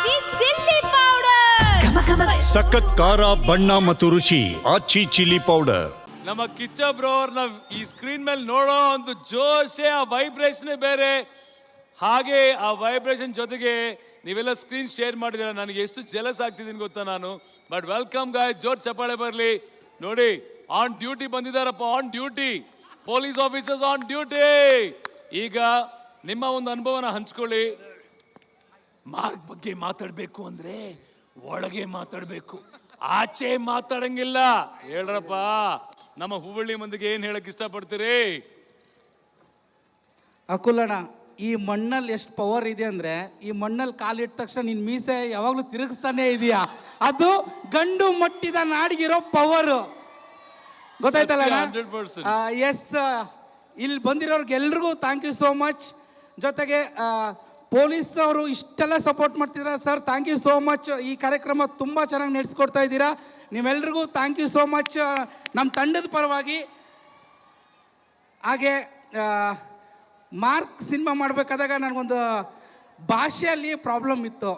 ಆಚಿ chilli powder ಸಖತ್ ಖಾರ ಬಣ್ಣ ಮತ್ತು ರುಚಿ ಆಚಿ ಚಿಲ್ಲಿ ಪೌಡರ್ ನಮ್ಮ ಕಿಚ್ಚ ಬ್ರೋ ಅವ್ರನ್ನ ಈ ಸ್ಕ್ರೀನ್ ಮೇಲೆ ನೋಡೋ ಒಂದು ಜೋಶೆ ಆ ವೈಬ್ರೇಷನ್ ಬೇರೆ. ಹಾಗೆ ಆ ವೈಬ್ರೇಷನ್ ಜೊತೆಗೆ ನೀವೆಲ್ಲ ಸ್ಕ್ರೀನ್ ಶೇರ್ ಮಾಡಿದ್ದೀರಾ? ನನಗೆ ಎಷ್ಟು ಜೆಲಸ್ ಆಗ್ತಿದ್ದೀನಿ ಗೊತ್ತಾ ನಾನು. ಬಟ್ ವೆಲ್ಕಮ್ ಗಾಯ್ ಜೋರ್ ಚಪ್ಪಾಳೆ ಬರಲಿ. ನೋಡಿ on duty ಬಂದಿದ್ದಾರಪ್ಪ on duty police officers on duty ಈಗ ನಿಮ್ಮ ಒಂದು ಅನುಭವನ ಹಂಚ್ಕೊಳ್ಳಿ. ಮಾರ್ಕ್ ಬಗ್ಗೆ ಮಾತಾಡಬೇಕು ಅಂದ್ರೆ ಒಳಗೆ ಮಾತಾಡಬೇಕು ಆಚೆ ಮಾತಾಡಂಗಿಲ್ಲ. ಹೇಳ್ರಪ್ಪ ನಮ್ಮ ಹುಬ್ಬಳ್ಳಿ ಮಂದಿಗೆ ಏನ್ ಹೇಳಕ್ ಇಷ್ಟಪಡ್ತೀರಿ? ಅಕುಲಣ್ಣ ಈ ಮಣ್ಣಲ್ಲಿ ಎಷ್ಟು ಪವರ್ ಇದೆ ಅಂದ್ರೆ ಈ ಮಣ್ಣಲ್ಲಿ ಕಾಲಿಟ್ಟ ತಕ್ಷಣ ನಿನ್ನ ಮೀಸೆ ಯಾವಾಗಲೂ ತಿರುಗಿಸ್ತಾನೆ ಇದೆಯಾ. ಅದು ಗಂಡು ಮಟ್ಟಿದ ನಾಡಿಗಿರೋ ಪವರ್ ಗೊತ್ತಾಯ್ತಲ್ಲ ಸತ್ಯ, 100%. ಎಸ್ ಇಲ್ಲಿ ಬಂದಿರೋರ್ಗೆ ಎಲ್ರಿಗೂ ಥ್ಯಾಂಕ್ ಯು ಸೋ ಮಚ್ ಜೊತೆಗೆ ಪೊಲೀಸ್ ಅವರು ಇಷ್ಟೆಲ್ಲ ಸಪೋರ್ಟ್ ಮಾಡ್ತಿದ್ದಾರೆ? Sir thank you so much ಈ ಕಾರ್ಯಕ್ರಮ ತುಂಬ ಚೆನ್ನಾಗಿ ನಡೆಸ್ಕೊಡ್ತಾ ಇದ್ದೀರಾ? ನೀವೆಲ್ರಿಗೂ ಥ್ಯಾಂಕ್ ಯು ಸೋ ಮಚ್ ನಮ್ಮ ತಂಡದ ಪರವಾಗಿ, ಹಾಗೆ ಮಾರ್ಕ್ ಸಿನಿಮಾ ಮಾಡಬೇಕಾದಾಗ ನನಗೊಂದು ಭಾಷೆಯಲ್ಲಿ ಪ್ರಾಬ್ಲಮ್ ಇತ್ತು.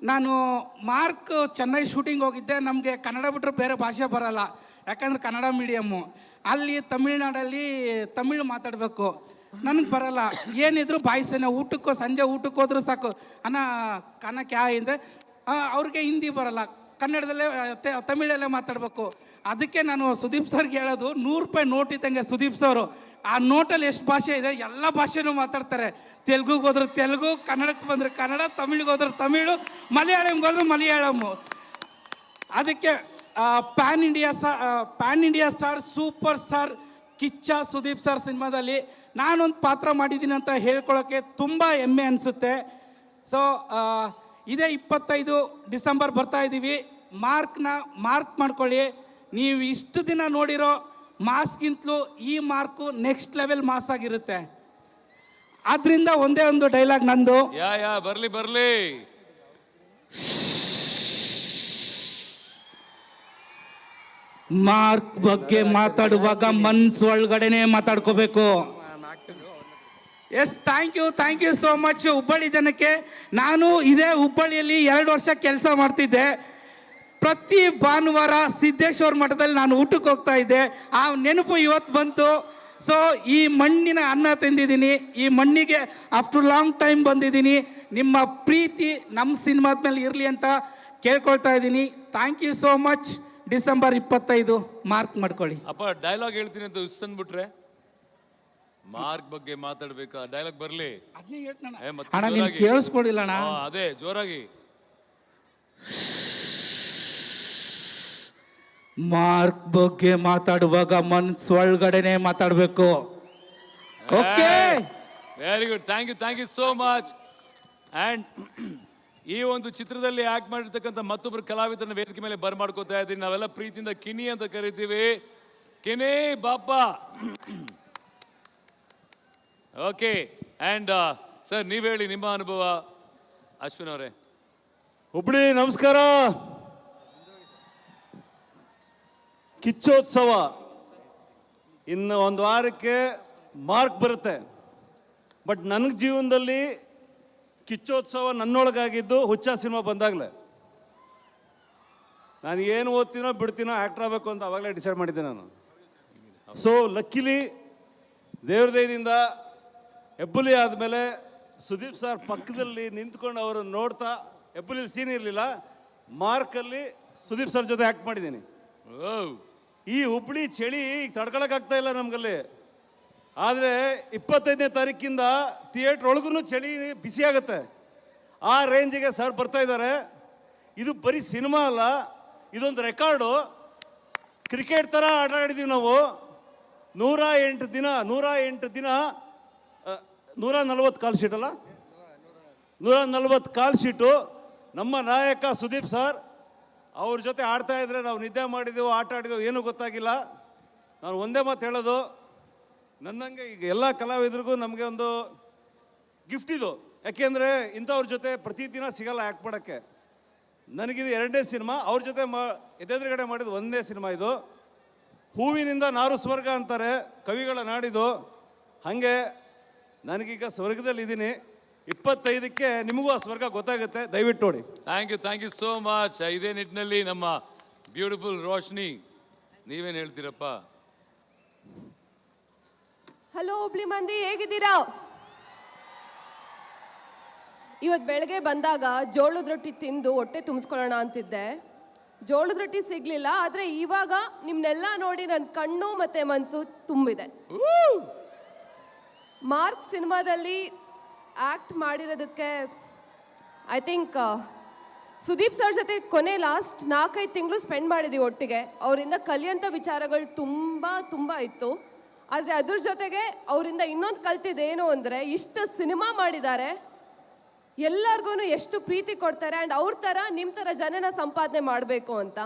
ನಾನು ಮಾರ್ಕ್ ಚೆನ್ನೈ ಶೂಟಿಂಗ್ ಹೋಗಿದ್ದೆ. ನಮಗೆ ಕನ್ನಡ ಬಿಟ್ಟರೆ ಬೇರೆ ಭಾಷೆ ಬರಲ್ಲ. ಯಾಕಂದರೆ ಕನ್ನಡ ಮೀಡಿಯಮ್ಮು ಅಲ್ಲಿ ತಮಿಳ್ನಾಡಲ್ಲಿ ತಮಿಳು ಮಾತಾಡಬೇಕು. ನನಗೆ ಬರಲ್ಲ. ಏನಿದ್ರು ಬಾಯಿಸೇನೆ, ಊಟಕ್ಕೋ, ಸಂಜೆ ಊಟಕ್ಕೆ ಹೋದ್ರೂ ಸಾಕು. ಅನ್ನ ಕನ್ನ ಕ್ಯಾ ಅಂದರೆ ಅವ್ರಿಗೆ ಹಿಂದಿ ಬರಲ್ಲ. ಕನ್ನಡದಲ್ಲೇ ತಮಿಳಲ್ಲೇ ಮಾತಾಡಬೇಕು. ಅದಕ್ಕೆ ನಾನು ಸುದೀಪ್ ಸರ್ಗೆ ಹೇಳೋದು, ನೂರು ರೂಪಾಯಿ ನೋಟ್ ಇದ್ದಂಗೆ ಸುದೀಪ್ ಸರ್ ಆ ನೋಟಲ್ಲಿ ಎಷ್ಟು ಭಾಷೆ ಇದೆ, ಎಲ್ಲ ಭಾಷೆನೂ ಮಾತಾಡ್ತಾರೆ. ತೆಲುಗುಗೆ ಹೋದ್ರೆ ತೆಲುಗು ಕನ್ನಡಕ್ಕೆ ಬಂದರೆ ಕನ್ನಡ, ತಮಿಳಿಗೆ ಹೋದ್ರೆ ತಮಿಳು, ಮಲಯಾಳಂಗೆ ಹೋದ್ರೆ ಮಲಯಾಳಮ್ಮು ಅದಕ್ಕೆ ಪ್ಯಾನ್ ಇಂಡಿಯಾ ಸ pan India star superstar Kichcha Sudeep sir ಸಿನಿಮಾದಲ್ಲಿ ನಾನೊಂದು ಪಾತ್ರ ಮಾಡಿದ್ದೀನಿ ಅಂತ ಹೇಳ್ಕೊಳ್ಳೋಕ್ಕೆ ತುಂಬ ಹೆಮ್ಮೆ ಅನಿಸುತ್ತೆ. ಸೊ ಇದೇ ಇಪ್ಪತ್ತೈದು ಡಿಸೆಂಬರ್ ಬರ್ತಾ ಇದ್ದೀವಿ. ಮಾರ್ಕ್ನ ಮಾರ್ಕ್ ಮಾಡ್ಕೊಳ್ಳಿ. ನೀವು ಇಷ್ಟು ದಿನ ನೋಡಿರೋ ಮಾಸ್ಗಿಂತಲೂ ಈ ಮಾರ್ಕು ನೆಕ್ಸ್ಟ್ ಲೆವೆಲ್ ಮಾಸ್ ಆಗಿರುತ್ತೆ. ಆದ್ರಿಂದ ಒಂದೇ ಒಂದು ಡೈಲಾಗ್ ನಂದು. ಯಾ ಯಾ, ಬರ್ಲಿ ಬರ್ಲಿ. ಮಾರ್ಕ್ ಬಗ್ಗೆ ಮಾತಾಡುವಾಗ ಮನ್ಸು ಒಳಗಡೆನೆ ಮಾತಾಡ್ಕೋಬೇಕು. Yes thank you thank you so much Hubballi ಜನಕ್ಕೆ. ನಾನು ಇದೇ ಹುಬ್ಬಳ್ಳಿಯಲ್ಲಿ ಎರಡು ವರ್ಷ ಕೆಲಸ ಮಾಡ್ತಿದ್ದೆ. ಪ್ರತಿ ಭಾನುವಾರ ಸಿದ್ದೇಶ್ವರ ಮಠದಲ್ಲಿ ನಾನು ಊಟಕ್ಕೆ ಹೋಗ್ತಾ ಇದ್ದೆ. ಆ ನೆನಪು ಇವತ್ತು ಬಂತು. ಸೊ ಈ ಮಣ್ಣಿನ ಅನ್ನ ತಿಂದಿದ್ದೀನಿ. ಈ ಮಣ್ಣಿಗೆ ಆಫ್ಟರ್ ಲಾಂಗ್ ಟೈಮ್ ಬಂದಿದ್ದೀನಿ. ನಿಮ್ಮ ಪ್ರೀತಿ ನಮ್ಮ ಸಿನಿಮಾದ ಮೇಲೆ ಇರಲಿ ಅಂತ ಕೇಳ್ಕೊಳ್ತಾ ಇದ್ದೀನಿ. Thank you so much December ಇಪ್ಪತ್ತೈದು ಮಾರ್ಕ್ ಮಾಡ್ಕೊಳ್ಳಿ. ಅಪ್ಪ ಡೈಲಾಗ್ ಹೇಳ್ತೀನಿ ಅಂತ ಉಸ್ ಅಂದ್ಬಿಟ್ರೆ ಮಾರ್ಕ್ ಬಗ್ಗೆ ಮಾತಾಡ್ಬೇಕಾ? ಡೈಲಾಗ್ ಬರ್ಲಿ. ಅದನ್ನೇ ಹೇಳ್ತಾನ ಏ, ಮತ್ತೆ ಅಣ್ಣ ನೀನು ಜೋರಾಗಿ. ಕೇಳಿಸ್ಕೊಳ್ಳಿಲ್ಲ ಅಣ್ಣ. ಆ, ಅದೇ ಜೋರಾಗಿ. ಮಾರ್ಕ್ ಬಗ್ಗೆ ಮಾತಾಡುವಾಗ ಮನ್ಸ್ ಒಳಗಡೆನೆ ಮಾತಾಡಬೇಕು. Okay very good thank you thank you so much and ಈ ಒಂದು ಚಿತ್ರದಲ್ಲಿ ಆಕ್ಟ್ ಮಾಡಿರ್ತಕ್ಕಂಥ ಮತ್ತೊಬ್ಬರು ಕಲಾವಿದರನ್ನ ವೇದಿಕೆ ಮೇಲೆ ಬರ್ಮಾಡ್ಕೋತಾ ಇದ್ದೀನಿ. ನಾವೆಲ್ಲ ಪ್ರೀತಿಯಿಂದ ಕಿನಿ ಅಂತ ಕರಿತೀವಿ. ಕಿನಿ ಬಾಪ ಓಕೆ. ಆ್ಯಂಡ್ ಸರ್, ನೀವು ಹೇಳಿ ನಿಮ್ಮ ಅನುಭವ. ಅಶ್ವಿನ್ ಅವರೇ. ಹುಬ್ಳಿ, ನಮಸ್ಕಾರ. ಕಿಚ್ಚೋತ್ಸವ. ಇನ್ನು ಒಂದು ವಾರಕ್ಕೆ ಮಾರ್ಕ್ ಬರುತ್ತೆ. ಬಟ್ ನನಗೆ ಜೀವನದಲ್ಲಿ ಕಿಚ್ಚೋತ್ಸವ ನನ್ನೊಳಗಾಗಿದ್ದು ಹುಚ್ಚ ಸಿನಿಮಾ ಬಂದಾಗಲೇ. ನಾನು ಏನು ಓದ್ತೀನೋ ಬಿಡ್ತೀನೋ ಆ್ಯಕ್ಟರ್ ಆಗಬೇಕು ಅಂತ ಅವಾಗಲೇ ಡಿಸೈಡ್ ಮಾಡಿದ್ದೆ ನಾನು. ಸೊ ಲಕ್ಕಿಲಿ ದೇವ್ರದಯದಿಂದ ಹೆಬ್ಬುಲಿ ಆದಮೇಲೆ ಸುದೀಪ್ ಸರ್ ಪಕ್ಕದಲ್ಲಿ ನಿಂತ್ಕೊಂಡು ಅವರು ನೋಡ್ತಾ ಹೆಬ್ಬುಲಿ ಸೀನ್ ಇರಲಿಲ್ಲ ಮಾರ್ಕಲ್ಲಿ ಸುದೀಪ್ ಸರ್ ಜೊತೆ ಆ್ಯಕ್ಟ್ ಮಾಡಿದ್ದೀನಿ. ಈ ಹುಬ್ಳಿ ಚಳಿ ಈಗ ತಡ್ಕೊಳಕ್ಕಾಗ್ತಾ ಇಲ್ಲ ನಮಗಲ್ಲಿ. ಆದರೆ ಇಪ್ಪತ್ತೈದನೇ ತಾರೀಕಿಂದ ಥಿಯೇಟ್ರ್ ಒಳಗೂ ಚಳಿ ಬಿಸಿ ಆಗುತ್ತೆ. ಆ ರೇಂಜಿಗೆ ಸರ್ ಬರ್ತಾ ಇದ್ದಾರೆ ಇದು ಬರೀ ಸಿನಿಮಾ ಅಲ್ಲ, ಇದೊಂದು ರೆಕಾರ್ಡು ಕ್ರಿಕೆಟ್ ಥರ ಆಟ ಆಡಿದ್ದೀವಿ ನಾವು. ನೂರ ಎಂಟು ದಿನ, ನೂರ ಎಂಟು ದಿನ ನೂರ ನಲ್ವತ್ತು ಕಾಲ್ ಶೀಟ್ ಅಲ್ಲ? ನೂರ ನಲ್ವತ್ತು ಕಾಲ್ ಶೀಟು ನಮ್ಮ ನಾಯಕ ಸುದೀಪ್ ಸರ್ ಅವ್ರ ಜೊತೆ ಆಡ್ತಾ ಇದ್ರೆ ನಾವು ನಿದ್ದೆ ಮಾಡಿದೆವು, ಆಟ ಆಡಿದೆವು, ಏನೂ ಗೊತ್ತಾಗಿಲ್ಲ. ನಾನು ಒಂದೇ ಮಾತು ಹೇಳೋದು ನನ್ನಂಗೆ ಈಗ ಎಲ್ಲ ಕಲಾವಿದರಿಗೂ ನಮಗೆ ಒಂದು ಗಿಫ್ಟ್ ಇದು. ಯಾಕೆಂದರೆ ಇಂಥವ್ರ ಜೊತೆ ಪ್ರತಿದಿನ ಸಿಗಲ್ಲ ಆ್ಯಕ್ಟ್ ಮಾಡೋಕ್ಕೆ. ನನಗಿದು ಎರಡನೇ ಸಿನಿಮಾ, ಅವ್ರ ಜೊತೆ ಮಾ, ಎದೆದುರುಗಡೆ ಮಾಡಿದ ಒಂದೇ ಸಿನಿಮಾ ಇದು. ಹೂವಿನಿಂದ ನಾರು ಸ್ವರ್ಗ ಅಂತಾರೆ ಕವಿಗಳ ನಾಡಿದು. ಹಾಗೆ ನನಗೀಗ ಸ್ವರ್ಗದಲ್ಲಿ ಇದ್ದೀನಿ. ಇಪ್ಪತ್ತೈದಕ್ಕೆ ನಿಮಗೂ ಆ ಸ್ವರ್ಗ ಗೊತ್ತಾಗುತ್ತೆ, ದಯವಿಟ್ಟು ನೋಡಿ. Thank you thank you so much ಇದೇ ನಿಟ್ಟಿನಲ್ಲಿ ನಮ್ಮ ಬ್ಯೂಟಿಫುಲ್ ರೋಶ್ನಿ, ನೀವೇನು ಹೇಳ್ತೀರಪ್ಪ? ಹಲೋ ಹುಬ್ಳಿ ಮಂದಿ, ಹೇಗಿದ್ದೀರಾ? ಇವತ್ತು ಬೆಳಗ್ಗೆ ಬಂದಾಗ ಜೋಳದ ರೊಟ್ಟಿ ತಿಂದು ಹೊಟ್ಟೆ ತುಂಬಿಸ್ಕೊಳ್ಳೋಣ ಅಂತಿದ್ದೆ. ಜೋಳದ ರೊಟ್ಟಿ ಸಿಗ್ಲಿಲ್ಲ, ಆದ್ರೆ ಇವಾಗ ನಿಮ್ನೆಲ್ಲ ನೋಡಿ ನನ್ನ ಕಣ್ಣು ಮತ್ತೆ ಮನಸ್ಸು ತುಂಬಿದೆ. ಮಾರ್ಕ್ ಸಿನಿಮಾದಲ್ಲಿ ಆಕ್ಟ್ ಮಾಡಿರೋದಕ್ಕೆ ಐ ಥಿಂಕ್ ಸುದೀಪ್ ಸರ್ ಜೊತೆ ಕೊನೆ ಲಾಸ್ಟ್ ನಾಲ್ಕೈದು ತಿಂಗಳು ಸ್ಪೆಂಡ್ ಮಾಡಿದ್ದೀವಿ ಒಟ್ಟಿಗೆ. ಅವರಿಂದ ಕಲಿಯಂಥ ವಿಚಾರಗಳು ತುಂಬ ತುಂಬ ಇತ್ತು. ಆದರೆ ಅದ್ರ ಜೊತೆಗೆ ಅವರಿಂದ ಇನ್ನೊಂದು ಕಲ್ತಿದ್ದೇನು ಅಂದರೆ ಇಷ್ಟು ಸಿನಿಮಾ ಮಾಡಿದ್ದಾರೆ ಎಲ್ಲರಿಗೂ ಎಷ್ಟು ಪ್ರೀತಿ ಕೊಡ್ತಾರೆ ಆ್ಯಂಡ್ ಅವ್ರ ಥರ ನಿಮ್ಮ ಥರ ಜನನ ಸಂಪಾದನೆ ಮಾಡಬೇಕು ಅಂತ.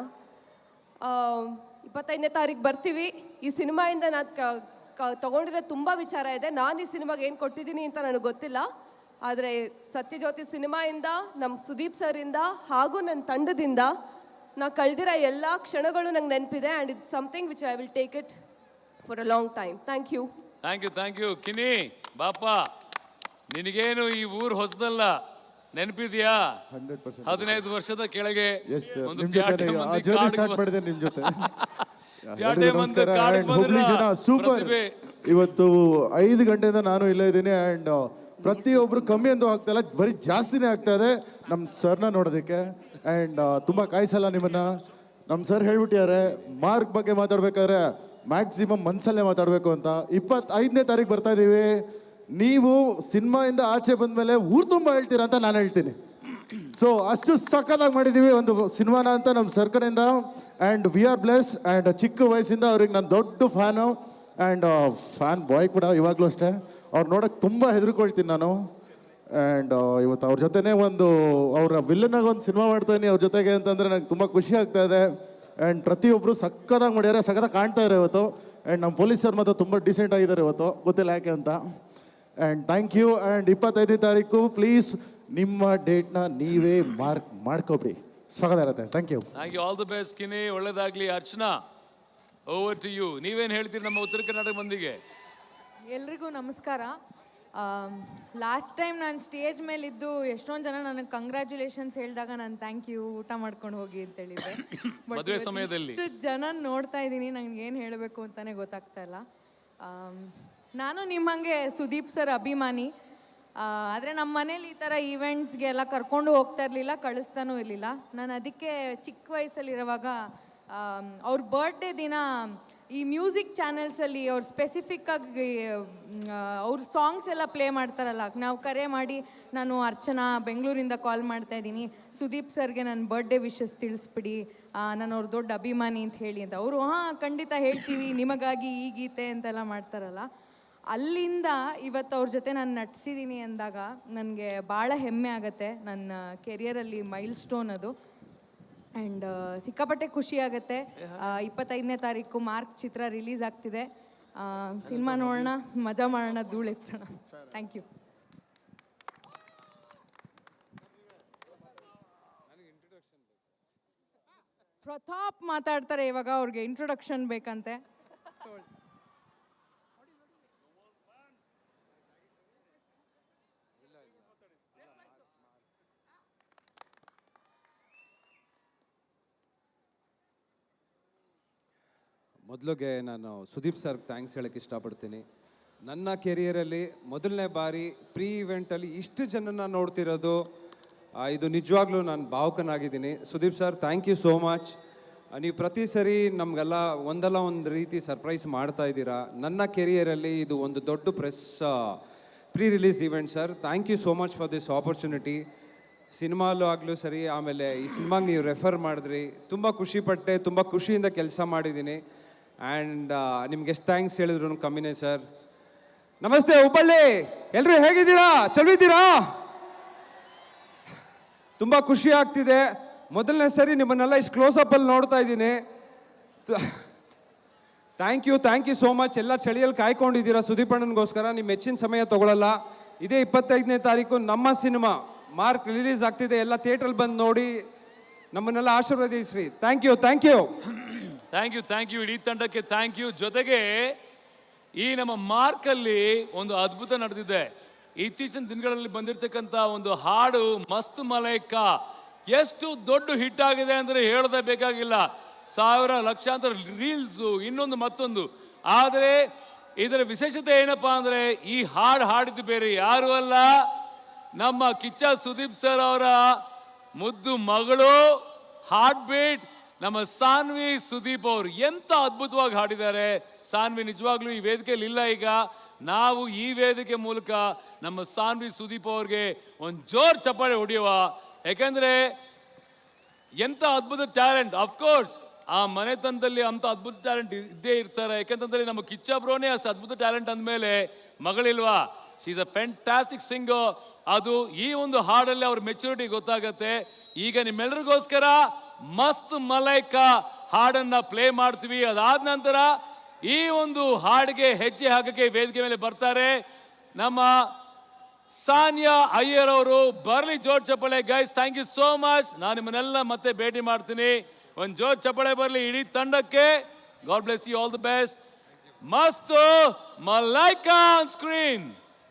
ಇಪ್ಪತ್ತೈದನೇ ತಾರೀಕು ಬರ್ತೀವಿ. ಈ ಸಿನಿಮಾಯಿಂದ ನಾನು ಕ ತಗೊಂಡಿರೋ ತುಂಬ ವಿಚಾರ ಇದೆ. ನಾನು ಈ ಸಿನಿಮಾಗೆ ಏನು ಕೊಟ್ಟಿದ್ದೀನಿ ಅಂತ ನನಗೆ ಗೊತ್ತಿಲ್ಲ. ಆದರೆ ಸತ್ಯಜ್ಯೋತಿ ಸಿನಿಮಾಯಿಂದ ನಮ್ಮ ಸುದೀಪ್ ಸರಿಂದ ಹಾಗೂ ನನ್ನ ತಂಡದಿಂದ ನಾ ಕಳೆದಿರೋ ಎಲ್ಲ ಕ್ಷಣಗಳು ನಂಗೆ ನೆನಪಿದೆ and it's something which I will take it for a long time thank you thank you thank you ಕಿನಿ ಬಾಪ ನಿನಗೇನು ಈ ಊರು ಹೊಸದಲ್ಲ? ನೆನಪಿದ್ಯಾ? ಹಂಡ್ರೆಡ್ ಹದಿನೈದು ವರ್ಷದ ಕೆಳಗೆ ಎಸ್ ಒಂದು ಪ್ಯಾಟೆ ಮಂದಿ ಕಾಡಿಗೆ ಸ್ಟಾರ್ಟ್ ಮಾಡಿದೆ ನಿಮ್ ಜೊತೆ. ಪ್ಯಾಟೆ ಮಂದಿ ನಮಸ್ಕಾರ ಕಾಡಿಗೆ and ಹುಬ್ಳಿ ಬಂದ್ರ ಸೂಪರ್ ಪ್ರತಿಭೆ. ಇವತ್ತು ಐದು ಗಂಟೆಯಿಂದ ನಾನು ಇಲ್ಲೇ ಇದ್ದೀನಿ ಅಂಡ್ ಪ್ರತಿಯೊಬ್ರು ಕಮ್ಮಿ ಎಂದು ಆಗ್ತಾ ಇಲ್ಲ ಬರೀ ಜಾಸ್ತಿನೇ ಆಗ್ತಾ ಇದೆ. ನಮ್ಮ ಸರ್ನ ನೋಡೋದಕ್ಕೆ. ಅಂಡ್ ತುಂಬಾ ಕಾಯಿಸಲ್ಲ ನಿಮ್ಮನ್ನ. ನಮ್ಮ ಸರ್ ಹೇಳ್ಬಿಟ್ಟಿದ್ದಾರೆ ಮಾರ್ಕ್ ಬಗ್ಗೆ ಮಾತಾಡ್ಬೇಕಾದ್ರೆ ಮ್ಯಾಕ್ಸಿಮಮ್ ಮನಸ್ಸಲ್ಲೇ ಮಾತಾಡಬೇಕು ಅಂತ. ಇಪ್ಪತ್ತೈದನೇ ತಾರೀಕು ಬರ್ತಾ ಇದ್ದೀವಿ ನೀವು ಸಿನಿಮಾಯಿಂದ ಆಚೆ ಬಂದ್ಮೇಲೆ ಊರು ತುಂಬ ಹೇಳ್ತೀರಾ ಅಂತ ನಾನು ಹೇಳ್ತೀನಿ. ಸೊ ಅಷ್ಟು ಸಖತ್ತಾಗಿ ಮಾಡಿದ್ದೀವಿ ಒಂದು ಸಿನಿಮಾನ ಅಂತ ನಮ್ಮ ಸರ್ಕಲಿಂದ. And we are bless and ಚಿಕ್ಕ ವಯಸ್ಸಿಂದ ಅವ್ರಿಗೆ ನಾನು ದೊಡ್ಡ ಫ್ಯಾನು ಆ್ಯಂಡ್ ಫ್ಯಾನ್ ಬಾಯ್ ಕೂಡ ಇವಾಗಲೂ ಅಷ್ಟೇ. ಅವ್ರು ನೋಡೋಕೆ ತುಂಬ ಹೆದರ್ಕೊಳ್ತೀನಿ ನಾನು. ಆ್ಯಂಡ್ ಇವತ್ತು ಅವ್ರ ಜೊತೆನೇ ಒಂದು, ಅವರ ವಿಲ್ಲನಾಗ ಒಂದು ಸಿನಿಮಾ ಮಾಡ್ತಾಯಿನಿ ಅವ್ರ ಜೊತೆಗೆ ಅಂತಂದರೆ ನಂಗೆ ತುಂಬ ಖುಷಿ ಆಗ್ತಾ ಇದೆ. ಆ್ಯಂಡ್ ಪ್ರತಿಯೊಬ್ಬರು ಸಕ್ಕತ್ತಾಗಿ ಮಾಡ್ಯಾರೆ ಸಖತ್ತಾಗಿ ಕಾಣ್ತಾ ಇದ್ದಾರೆ ಇವತ್ತು. ಆ್ಯಂಡ್ ನಮ್ಮ ಪೊಲೀಸರು ಮಾತ್ರ ತುಂಬ ಡಿಸೆಂಟ್ ಆಗಿದ್ದಾರೆ ಇವತ್ತು. ಗೊತ್ತಿಲ್ಲ ಯಾಕೆ ಅಂತ. ಆ್ಯಂಡ್ ಥ್ಯಾಂಕ್ ಯು ಆ್ಯಂಡ್ ಇಪ್ಪತ್ತೈದನೇ ತಾರೀಕು ಪ್ಲೀಸ್ ನಿಮ್ಮ ಡೇಟ್ನ ನೀವೇ ಮಾರ್ಕ್ ಮಾಡ್ಕೊಬಿಡಿ ಇರುತ್ತೆ. Thank you thank you all the best ಕಿನಿ ಒಳ್ಳೇದಾಗ್ಲಿ ಅರ್ಚನಾ. ಓವರ್ ಟು ಯು ನೀವೇನು ಹೇಳ್ತೀರಿ ನಮ್ಮ ಉತ್ತರ ಕರ್ನಾಟಕ ಮಂದಿಗೆ? ಎಲ್ರಿಗೂ ನಮಸ್ಕಾರ. ಲಾಸ್ಟ್ ಟೈಮ್ ನಾನು ಸ್ಟೇಜ್ ಮೇಲಿದ್ದು ಎಷ್ಟೊಂದು ಜನ ನನಗೆ ಕಂಗ್ರ್ಯಾಚುಲೇಷನ್ಸ್ ಹೇಳಿದಾಗ ನಾನು ಥ್ಯಾಂಕ್ ಯು ಊಟ ಮಾಡ್ಕೊಂಡು ಹೋಗಿ ಅಂತ ಹೇಳಿದ್ದೆ. ಮದುವೆ ಸಮಯದಲ್ಲಿ. ಇಷ್ಟು ಜನ ನೋಡ್ತಾ ಇದ್ದೀನಿ ನಂಗೆ ಏನು ಹೇಳಬೇಕು ಅಂತಾನೆ ಗೊತ್ತಾಗ್ತಾ ಇಲ್ಲ. ಆಮ್, ನಾನು ನಿಮ್ಮಂಗೆ ಸುದೀಪ್ ಸರ್ ಅಭಿಮಾನಿ. ಆದರೆ ನಮ್ಮ ಮನೇಲಿ ಈ ಥರ ಈವೆಂಟ್ಸ್ಗೆಲ್ಲ ಕರ್ಕೊಂಡು ಹೋಗ್ತಾ ಇರಲಿಲ್ಲ ಕಳಿಸ್ತಾನೂ ಇರಲಿಲ್ಲ. ನಾನು ಅದಕ್ಕೆ ಚಿಕ್ಕ ವಯಸ್ಸಲ್ಲಿರುವಾಗ ಆಮ್, ಅವ್ರ ಬರ್ಡೇ ದಿನ ಈ ಮ್ಯೂಸಿಕ್ ಚಾನೆಲ್ಸಲ್ಲಿ ಅವ್ರು ಸ್ಪೆಸಿಫಿಕ್ ಆಗಿ ಅವ್ರ ಸಾಂಗ್ಸ್ ಎಲ್ಲ ಪ್ಲೇ ಮಾಡ್ತಾರಲ್ಲ, ನಾವು ಕರೆ ಮಾಡಿ ನಾನು ಅರ್ಚನಾ ಬೆಂಗಳೂರಿಂದ ಕಾಲ್ ಮಾಡ್ತಾ ಇದ್ದೀನಿ. ಸುದೀಪ್ ಸರ್ಗೆ ನನ್ನ ಬರ್ಡೇ ವಿಶಸ್ ತಿಳಿಸ್ಬಿಡಿ. ನಾನು ಅವ್ರ ದೊಡ್ಡ ಅಭಿಮಾನಿ ಅಂತ ಹೇಳಿ ಅಂತ. ಅವರು, ಹಾಂ, ಖಂಡಿತ ಹೇಳ್ತೀವಿ, ನಿಮಗಾಗಿ ಈ ಗೀತೆ ಅಂತೆಲ್ಲ ಮಾಡ್ತಾರಲ್ಲ. ಅಲ್ಲಿಂದ ಇವತ್ತು ಅವ್ರ ಜೊತೆ ನಾನು ನಟಿಸಿದ್ದೀನಿ ಅಂದಾಗ ನನಗೆ ಭಾಳ ಹೆಮ್ಮೆ ಆಗುತ್ತೆ. ನನ್ನ ಕೆರಿಯರಲ್ಲಿ ಮೈಲ್ ಸ್ಟೋನ್ ಅದು. ಆ್ಯಂಡ್ ಸಿಕ್ಕಾಪಟ್ಟೆ ಖುಷಿ ಆಗುತ್ತೆ. ಇಪ್ಪತ್ತೈದನೇ ತಾರೀಕು ಮಾರ್ಕ್ ಚಿತ್ರ ರಿಲೀಸ್ ಆಗ್ತಿದೆ. ಸಿನಿಮಾ ನೋಡೋಣ ಮಜಾ ಮಾಡೋಣ ಧೂಳೆತ್ಸೋಣ. ಥ್ಯಾಂಕ್ ಯು ಪ್ರತಾಪ್ ಮಾತಾಡ್ತಾರೆ ಇವಾಗ ಅವ್ರಿಗೆ ಇಂಟ್ರೊಡಕ್ಷನ್ ಬೇಕಂತೆ. ಮೊದಲಿಗೆ ನಾನು ಸುದೀಪ್ ಸರ್ ಥ್ಯಾಂಕ್ಸ್ ಹೇಳಕ್ಕೆ ಇಷ್ಟಪಡ್ತೀನಿ. ನನ್ನ ಕೆರಿಯರಲ್ಲಿ ಮೊದಲನೇ ಬಾರಿ ಪ್ರೀ ಇವೆಂಟಲ್ಲಿ ಇಷ್ಟು ಜನನ ನೋಡ್ತಿರೋದು ಇದು ನಿಜವಾಗ್ಲೂ ನಾನು ಭಾವುಕನಾಗಿದ್ದೀನಿ. Sudeep sir thank you so much ನೀವು ಪ್ರತಿ ಸರಿ ನಮಗೆಲ್ಲ ಒಂದಲ್ಲ ಒಂದು ರೀತಿ ಸರ್ಪ್ರೈಸ್ ಮಾಡ್ತಾ ಇದ್ದೀರಾ. ನನ್ನ ಕೆರಿಯರಲ್ಲಿ ಇದು ಒಂದು ದೊಡ್ಡ press pre release event sir thank you so much for this opportunity ಸಿನಿಮಾಲು ಆಗಲೂ ಸರಿ, ಆಮೇಲೆ ಈ ಸಿನಿಮಾಗೆ ನೀವು ರೆಫರ್ ಮಾಡಿದ್ರಿ. ತುಂಬ ಖುಷಿಪಟ್ಟೆ ತುಂಬ ಖುಷಿಯಿಂದ ಕೆಲಸ ಮಾಡಿದ್ದೀನಿ. ಆ್ಯಂಡ್ ನಿಮ್ಗೆ ಎಷ್ಟು ಥ್ಯಾಂಕ್ಸ್ ಹೇಳಿದ್ರು ಕಮ್ಮಿನೇ ಸರ್ ನಮಸ್ತೆ, ಹುಬ್ಬಳ್ಳಿ. ಎಲ್ಲರೂ ಹೇಗಿದ್ದೀರಾ? ಚಲೋ ಇದ್ದೀರಾ ತುಂಬ ಖುಷಿ ಆಗ್ತಿದೆ. ಮೊದಲನೇ ಸರಿ ನಿಮ್ಮನ್ನೆಲ್ಲ ಇಷ್ಟು ಕ್ಲೋಸ್ ಅಲ್ಲಿ ನೋಡ್ತಾ ಇದ್ದೀನಿ. Thank you thank you so much ಎಲ್ಲ ಚಳಿಯಲ್ಲಿ ಕಾಯ್ಕೊಂಡಿದ್ದೀರಾ ಸುದೀಪ್ ಅಣ್ಣನಿಗೋಸ್ಕರ? ನಿಮ್ಮ ಹೆಚ್ಚಿನ ಸಮಯ ತೊಗೊಳಲ್ಲ. ಇದೇ ಇಪ್ಪತ್ತೈದನೇ ತಾರೀಕು ನಮ್ಮ ಸಿನಿಮಾ. ಮಾರ್ಕ್ ರಿಲೀಸ್ ಆಗ್ತಿದೆ. ಎಲ್ಲ ಥಿಯೇಟ್ರಲ್ಲಿ ಬಂದು ನೋಡಿ ನಮ್ಮನ್ನೆಲ್ಲ ಆಶೀರ್ವದಿಸ್ರಿ. Thank you thank you thank you thank you ಇಡೀ ತಂಡಕ್ಕೆ ಥ್ಯಾಂಕ್ ಯು ಜೊತೆಗೆ ಈ ನಮ್ಮ ಮಾರ್ಕಲ್ಲಿ ಒಂದು ಅದ್ಭುತ ನಡೆದಿದೆ. ಇತ್ತೀಚಿನ ದಿನಗಳಲ್ಲಿ ಬಂದಿರತಕ್ಕಂಥ ಒಂದು ಹಾಡು ಮಸ್ತ್ ಮಲೈಕ. ಎಷ್ಟು ದೊಡ್ಡ ಹಿಟ್ ಆಗಿದೆ ಅಂದ್ರೆ ಹೇಳದೆ ಬೇಕಾಗಿಲ್ಲ. ಸಾವಿರ ಲಕ್ಷಾಂತರ ರೀಲ್ಸು ಇನ್ನೊಂದು ಮತ್ತೊಂದು. ಆದರೆ ಇದರ ವಿಶೇಷತೆ ಏನಪ್ಪಾ ಅಂದ್ರೆ ಈ ಹಾಡು ಹಾಡಿದ್ದು ಬೇರೆ ಯಾರು ಅಲ್ಲ. ನಮ್ಮ ಕಿಚ್ಚ ಸುದೀಪ್ ಸರ್ ಅವರ ಮುದ್ದು ಮಗಳು ಹಾರ್ಟ್ ಬೀಟ್ ನಮ್ಮ ಸಾನ್ವಿ ಸುದೀಪ್ ಅವರು ಎಂತ ಅದ್ಭುತವಾಗಿ ಹಾಡಿದ್ದಾರೆ. ಸಾನ್ವಿ, ನಿಜವಾಗ್ಲೂ ಈ ವೇದಿಕೆಯಲ್ಲಿ ಇಲ್ಲ ಈಗ. ನಾವು ಈ ವೇದಿಕೆ ಮೂಲಕ ನಮ್ಮ ಸಾನ್ವಿ ಸುದೀಪ್ ಅವ್ರಿಗೆ ಒಂದು ಜೋರ್ ಚಪ್ಪಾಳೆ ಹೊಡೆಯುವ. ಯಾಕೆಂದರೆ ಎಂತ ಅದ್ಭುತ ಟ್ಯಾಲೆಂಟ್. ಅಫ್ಕೋರ್ಸ್ ಆ ಮನೆತನದಲ್ಲಿ ಅಂತ ಅದ್ಭುತ ಟ್ಯಾಲೆಂಟ್ ಇದ್ದೇ ಇರ್ತಾರೆ. ಯಾಕೆಂತಂದರೆ ನಮ್ಮ ಕಿಚ್ಚ ಬ್ರೋನೇ ಅಷ್ಟು ಅದ್ಭುತ ಟ್ಯಾಲೆಂಟ್ ಅಂದಮೇಲೆ ಮಗಳಿಲ್ವಾ? ಶೀಸ್ ಅ ಫ್ಯಾಂಟಾಸ್ಟಿಕ್ ಸಿಂಗರ್ ಅದು ಈ ಒಂದು ಹಾಡಲ್ಲಿ ಅವ್ರ ಮೆಚುರಿಟಿ ಗೊತ್ತಾಗತ್ತೆ. ಈಗ ನಿಮ್ಮೆಲ್ಲರಿಗೋಸ್ಕರ ಮಸ್ತ್ ಮಲೈಕ ಹಾಡನ್ನ ಪ್ಲೇ ಮಾಡ್ತೀವಿ. ಅದಾದ ನಂತರ ಈ ಒಂದು ಹಾಡಿಗೆ ಹೆಜ್ಜೆ ಹಾಕಕ್ಕೆ ವೇದಿಕೆ ಮೇಲೆ ಬರ್ತಾರೆ. ನಮ್ಮ ಸಾನಿಯಾ ಅಯ್ಯರ್ ಅವರು, ಬರ್ಲಿ ಜೋರ್ ಚಪ್ಪಳೆ guys thank you so much ನಾನು ನಿಮ್ಮನ್ನೆಲ್ಲ ಮತ್ತೆ ಭೇಟಿ ಮಾಡ್ತೀನಿ. ಒಂದು ಜೋರ್ ಚಪ್ಪಳೆ ಬರಲಿ ಇಡೀ ತಂಡಕ್ಕೆ. God bless you all the best ಮಸ್ತ್ ಮಲೈಕಾ ಆನ್ ಸ್ಕ್ರೀನ್